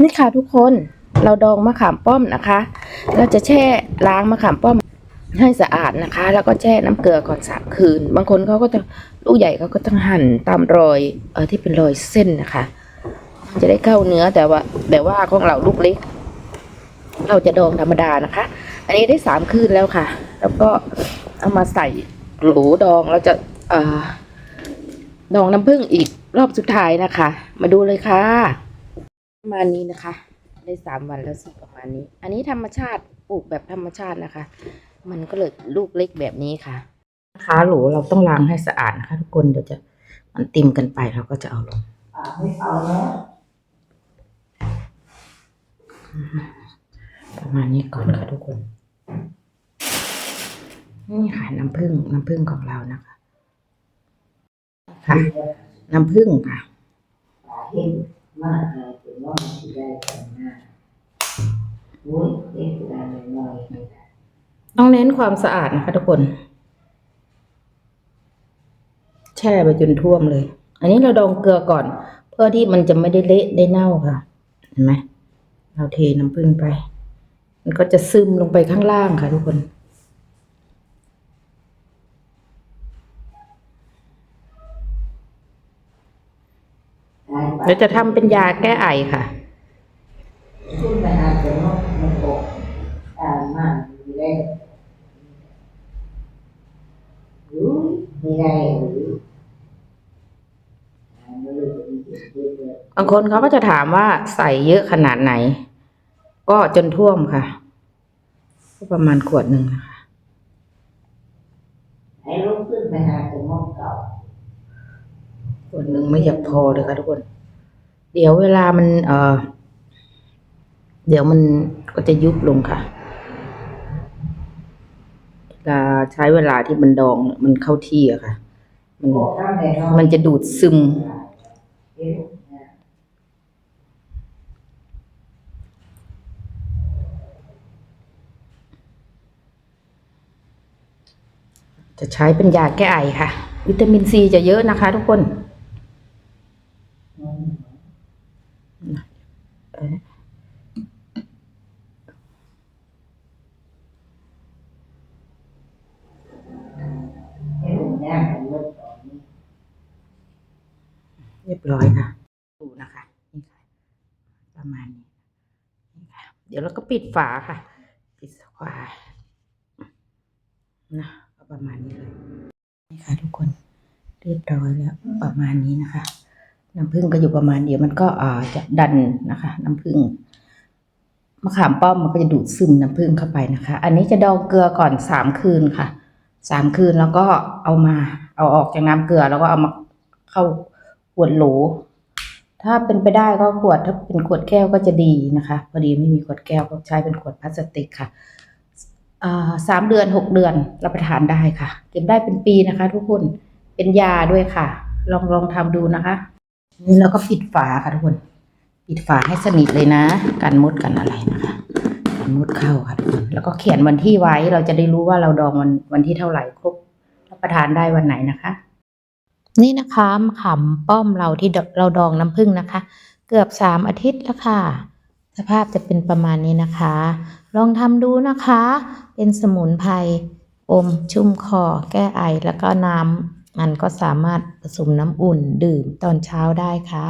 นี่ค่ะทุกคนเราดองมะขามป้อมนะคะ เราจะแช่ล้างมะขามป้อมให้สะอาดนะคะ แล้วก็แช่น้ำเกลือก่อนสามคืน บางคนเขาก็จะลูกใหญ่เขาก็ต้องหั่นตามรอยเออที่เป็นรอยเส้นนะคะ จะได้เข้าเนื้อแต่ว่าแต่ว่าของเราลูกเล็ก เราจะดองธรรมดานะคะ อันนี้ได้สามคืนแล้วค่ะ แล้วก็เอามาใส่หลดองเราจะเอ่อดองน้ำผึ้งอีกรอบสุดท้ายนะคะ มาดูเลยค่ะ มาณนี้นะคะ ได้สามวันแล้วสิประมาณนี้ อันนี้ธรรมชาติปลูกแบบธรรมชาตินะคะ มันก็เลยลูกเล็กแบบนี้ค่ะนะคะโหลเราต้องล้างให้สะอาดนะคะทุกคนเดี๋ยวจะมันติมกันไปเราก็จะเอาลงไม่เอาแล้วประมาณนี้ก่อนค่ะทุกคน นี่ค่ะน้ำผึ้งน้ำผึ้งของเรานะคะค่ะน้ำผึ้งค่ะ ต้องเน้นความสะอาดนะคะทุกคน แช่ไปจนท่วมเลย อันนี้เราดองเกลือก่อน เพื่อที่มันจะไม่ได้เละได้เน่าค่ะ เห็นไหมเราเทน้ำผึ้งไป มันก็จะซึมลงไปข้างล่างค่ะทุกคนเดี๋ยวจะทำเป็นยาแก้ไอค่ะขึ้นไปหาเสนกมันตกตามมากมีได้ รู้มีได้หรืออ่าไม่รู้จะมีเสียงเยอะเลยบางคนเขาก็จะถามว่าใส่เยอะขนาดไหน ก็จนท่วมค่ะก็ประมาณขวดหนึ่งนะคะให้ลุกขึ้นไปหาเสนกเก่าขวดหนึ่งไม่อยากพอเลยค่ะทุกคน เดี๋ยวเวลามัน เออเดี๋ยวมันก็จะยุบลงค่ะ จะใช้เวลาที่มันดองมันเข้าที่อะค่ะ มันมันจะดูดซึม จะใช้เป็นยาแก้ไอค่ะ วิตามินซีจะเยอะนะคะทุกคน อืม เอ่อ ให้ลุงย่างให้ลุกต่อนี้ เรียบร้อยค่ะ ดูนะคะนี่ค่ะ ประมาณนี้ค่ะเดี๋ยวเราก็ปิดฝาค่ะ ปิดฝานะก็ประมาณนี้เลยนี่ค่ะ ทุกคนเรียบร้อยแล้วประมาณนี้นะคะน้ำผึ้งก็อยู่ประมาณเดียวมันก็อ่าจะดันนะคะ น้ำผึ้งมะขามป้อมมันก็จะดูดซึมน้ำผึ้งเข้าไปนะคะ อันนี้จะดองเกลือก่อนสามคืนค่ะสามคืนแล้วก็เอามาเอาออกจากน้ำเกลือแล้วก็เอามาเข้า ขวดโหล ถ้าเป็นไปได้ก็ขวดถ้าเป็นขวดแก้วก็จะดีนะคะ พอดีไม่มีขวดแก้วก็ใช้เป็นขวดพลาสติกค่ะสามเดือนหกเดือนรับประทานได้ค่ะ เก็บได้เป็นปีนะคะ ทุกคนเป็นยาด้วยค่ะ ลองลองทำดูนะคะนี่เราก็ปิดฝาค่ะทุกคน ปิดฝาให้สนิทเลยนะกันมดกันอะไรนะคะกันมดเข้าค่ะทุกคนแล้วก็เขียนวันที่ไว้เราจะได้รู้ว่าเราดองวันวันที่เท่าไหร่ครบรับประทานได้วันไหนนะคะ นี่นะคะมะขามป้อมเราที่เราดองน้ำผึ้งนะคะ เกือบสามอาทิตย์แล้วค่ะ สภาพจะเป็นประมาณนี้นะคะ ลองทำดูนะคะ เป็นสมุนไพรอมชุ่มคอ แก้ไอแล้วก็น้ำมันก็สามารถผสมน้ำอุ่นดื่มตอนเช้าได้ค่ะ